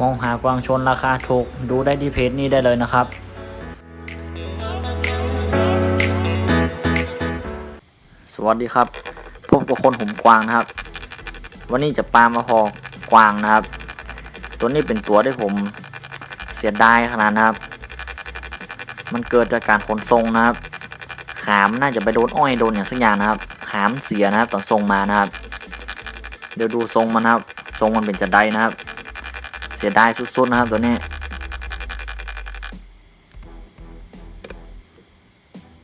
มองหากวางชนราคาถูก ดูได้ที่เพจนี้ได้เลยนะครับ สวัสดีครับ พบกับคนผมกวางนะครับ วันนี้จะปามาพอกวางนะครับ ตัวนี้เป็นตัวที่ผมเสียดายขนาดนะครับ มันเกิดจากการขนส่งนะครับ ขามน่าจะไปโดนอ้อยโดนอย่างสักอย่างนะครับ ขามเสียนะครับตอนส่งมานะครับ เดี๋ยวดูทรงมันนะครับ ทรงมันเป็นจะได้นะครับ เสียดายสุดๆนะครับตัวนี้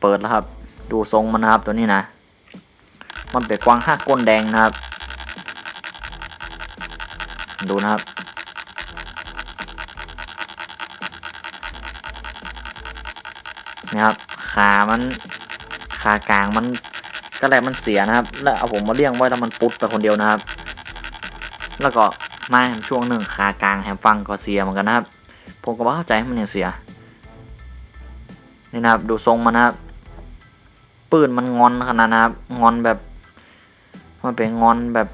เปิดแล้วครับ ดูทรงมันนะครับตัวนี้นะ มันเป็นกวางห้าก้นแดงนะครับ ดูนะครับนะครับขามันขากลางมันก็แรกมันเสียนะครับ แล้วเอาผมมาเลี้ยงไว้แล้วมันปุดไปคนเดียวนะครับ แล้วก็ มาแฮมช่วงหนึ่งขากลางแฮมฟังก็เสียเหมือนกันนะครับ ผมก็ว่าเข้าใจให้มันยังเสีย นี่นะครับ ดูทรงมันนะครับ ปืนมันงอนขนาดนะครับ งอนแบบ มันเป็นงอนแบบ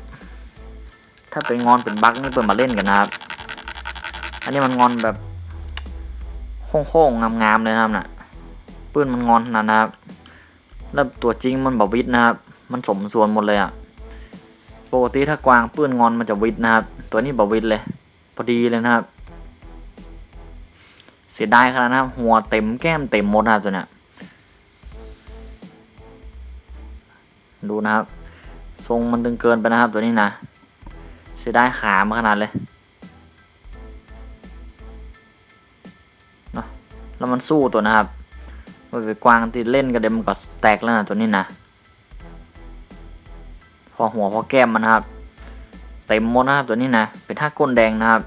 ถ้าเป็นงอนเป็นบั๊กนี่เปิดมาเล่นกันนะครับ อันนี้มันงอนแบบโค้งๆงามๆเลยนะครับน่ะปืนมันงอนขนาดนะครับ แล้วตัวจริงมันแบบวิดนะครับ มันสมส่วนหมดเลยอะ่ะ ปกติถ้ากวางปืนงอนมันจะวิดนะครับ ตัวนี้แบบวิดเลย พอดีเลยนะครับ เสียดายขนาดนะครับ หัวเต็มแก้มเต็มหมดนะครับตัวเนี้ยดูนะครับ ทรงมันตึงเกินไปนะครับตัวนี้นะ เสียดายขามาขนาดเลยเนาะแล้วมันสู้ตัวนะครับมันไปกวางติดเล่นกันเดี๋ยวมันก็แตกแล้วนะตัวนี้นะ อหัวพอแก้มมันนะครับ เต็มหมดนะครับตัวนี้นะ เป็นท่าก้นแดงนะครับ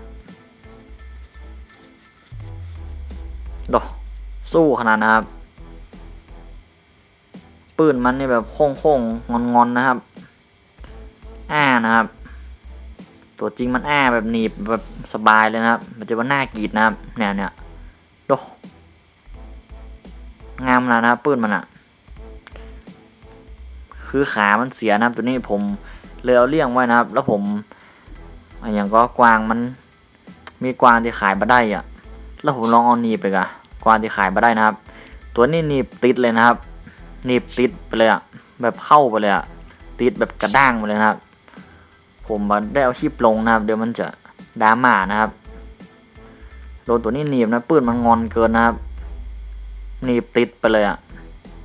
ดอสู้ขนาดนะครับ ปืนมันนี่แบบโค้งโค้งงอนงอนๆนะครับ อ้านะครับ ตัวจริงมันอ้าแบบหนีบแบบสบายเลยนะครับ มันจะว่าหน้ากรีดนะครับเนี่ยเนี่ยโดงามแล้วนะครับปืนมันอะ คือขามันเสียนะครับ ตัวนี้ผมเลยเอาเลี้ยงไว้นะครับ แล้วผมอย่างก็กวางมัน มีกวางที่ขายมาได้อะแล้วผมลองเอาหนีบไปกะกวางที่ขายมาได้นะครับ ตัวนี้หนีบติดเลยนะครับหนีบติดไปเลยอะแบบเข้าไปเลยอะติดแบบกระด้างไปเลยนะครับ ผมมาได้เอาคลิปลงนะครับ เดี๋ยวมันจะดราม่านะครับโดนตัวนี้หนีบนะปืนมันงอนเกินนะครับหนีบติดไปเลยอะ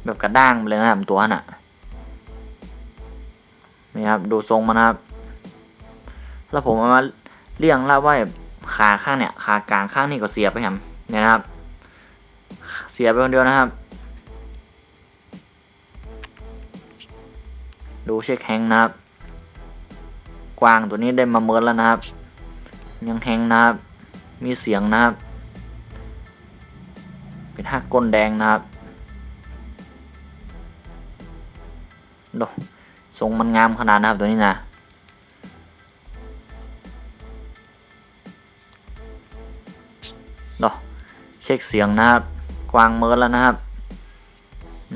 แบบกระด้างไปเลยนะครับตัวน่ะ นี่ครับดูทรงมันนะครับ แล้วผมเอามาเลี่ยงแล้วว่าขาข้างเนี่ยขากลางข้างนี่ก็เสียไปแฮมเนี่ยนะครับ เสียไปคนเดียวนะครับ ดูเช็คแฮงนะครับ กวางตัวนี้ได้มาเมินแล้วนะครับ ยังแฮงนะครับ มีเสียงนะครับ เป็นหักก้นแดงนะครับดู ทรงมันงามขนาดนะครับตัวนี้นะดูเช็คเสียงนะครับ กวางเมินแล้วนะครับ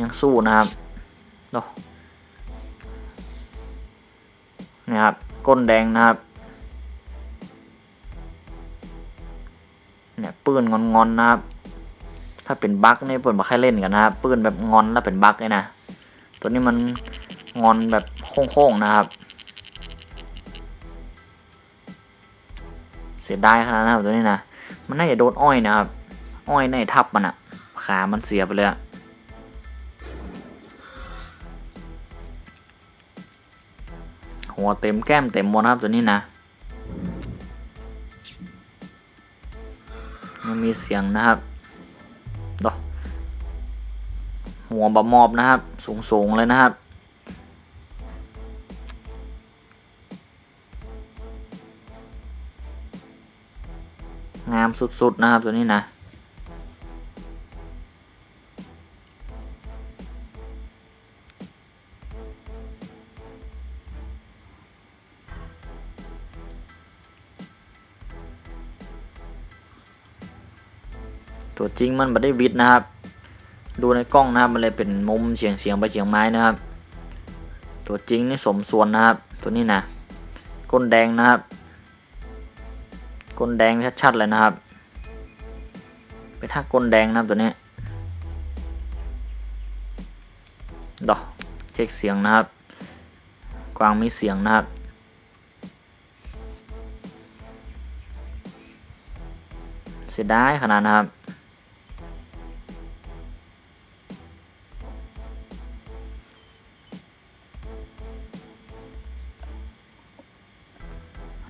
ยังสู้นะครับดูนะครับ ก้นแดงนะครับ เนี่ยปืนงอนๆนะครับ ถ้าเป็นบั๊กนี่เปิดมาแค่เล่นกันนะครับ ปืนแบบงอนแล้วเป็นบั๊กเลยนะ ตัวนี้มันงอนแบบ โค้งๆนะครับ เสียดายขนาดนะครับตัวนี้นะ มันน่าจะโดนอ้อยนะครับ อ้อยในทับมันอะขามันเสียไปเลยหัวเต็มแก้มเต็มหมดครับตัวนี้นะยังมีเสียงนะครับดอหัวบะมอบนะครับ สูงๆเลยนะครับ งามสุด ๆ นะครับ ตัวนี้นะ ตัวจริงมันไม่ได้วิดนะครับ ดูในกล้องนะครับ มันเลยเป็นมุมเฉียงเฉียงไปเฉียงไม้นะครับ ตัวจริงนี่สมส่วนนะครับ ตัวนี้นะ ก้นแดงนะครับ กลแดงชัดๆเลยนะครับ เป็นท่ากลแดงนะครับตัวนี้ดอกเช็คเสียงนะครับ กวางมีเสียงนะครับเสียดายขนาดนะครับ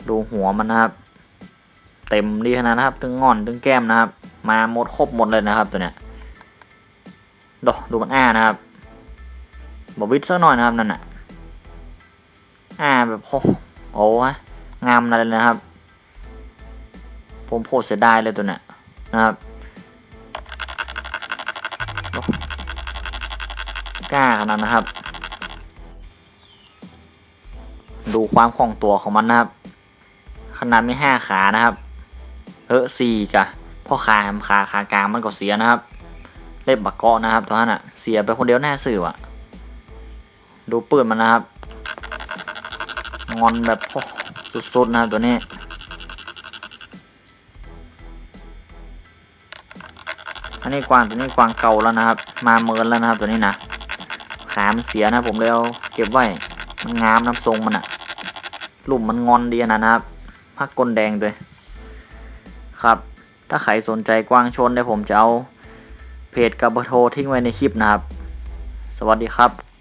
ดูหัวมันนะครับ เต็มดีขนาดนะครับตึงงอนตึงแก้มนะครับ มาหมดครบหมดเลยนะครับตัวเนี้ยดอดูมันอ้านะครับบอวิดสักหน่อยนะครับนั่นน่ะอ้าแบบโอ้โอ้ฮะงามอะไรเลยนะครับ ผมโคตรเสียดายเลยตัวเนี้ยนะครับกล้าขนาดนะครับ ดูความคล่องตัวของมันนะครับ ขนาดไม่ห้าขานะครับ ออสี่กะพราะขามขาขากลางมันก็เสียนะครับ เล็บบักเกาะนะครับตัวนั้นอะเสียไปคนเดียวหน้าสื่ออะ ดูปืนมันนะครับ งอนแบบโอ้สุดๆนะครับตัวนี้อันนี้กวางตัวนี้กวางเก่าแล้วนะครับ มาเมินแล้วนะครับตัวนี้นะขามันเสียนะผมเลยเอาเก็บไว้มันงามน้ำทรงมันอะลุ่มมันงอนดีขนาดนะครับพักก้นแดงด้วย ครับ ถ้าใครสนใจกวางชนเดี๋ยวผมจะเอาเพจกับเบอร์โทรทิ้งไว้ในคลิปนะครับ สวัสดีครับ